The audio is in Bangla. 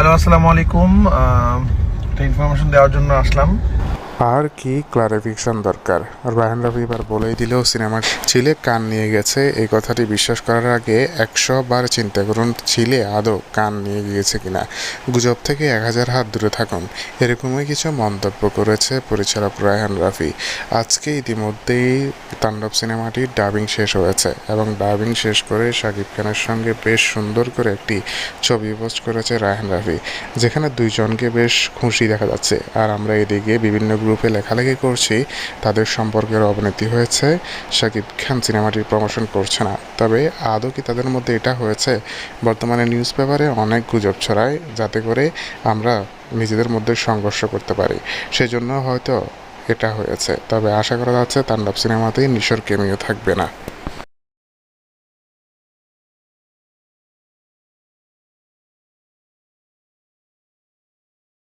হ্যালো আসসালামু আলাইকুম একটা ইনফরমেশন দেওয়ার জন্য আসলাম। আর কি ক্লারিফিকেশন দরকার? রায়হান রবি এবার বলেই দিলেও সিনেমার ছিলে কান নিয়ে গেছে। এই কথাটি বিশ্বাস করার আগে একশো বার চিন্তা করুন, ছিলে আদৌ কান নিয়ে গিয়েছে কিনা। গুজব থেকে এক হাজার হাত দূরে থাকুন। এরকমই কিছু মন্তব্য করেছে পরিচালক রায়হান রাফি। আজকে ইতিমধ্যেই তাণ্ডব সিনেমাটির ডাবিং শেষ হয়েছে এবং ডাবিং শেষ করে শাকিব খানের সঙ্গে বেশ সুন্দর করে একটি ছবি পোস্ট করেছে রায়হান রাফি, যেখানে দুইজনকে বেশ খুশি দেখা যাচ্ছে। আর আমরা এদিকে বিভিন্ন গ্রুপে লেখালেখি করছি, তাদের সম্পর্কের অবনতি হয়েছে। শাকিব খান সিনেমাটির প্রমোশন করছে না, তবে আদৌ কি তাদের মধ্যে এটা হয়েছে? বর্তমানে নিউজ পেপারে অনেক গুজব ছড়ায়, যাতে করে আমরা নিজেদের মধ্যে সংঘর্ষ করতে পারি। সেজন্য হয়তো এটা হয়েছে, তবে আশা করা যাচ্ছে তাণ্ডব সিনেমাতেই নিশোর কেমিও থাকবে না।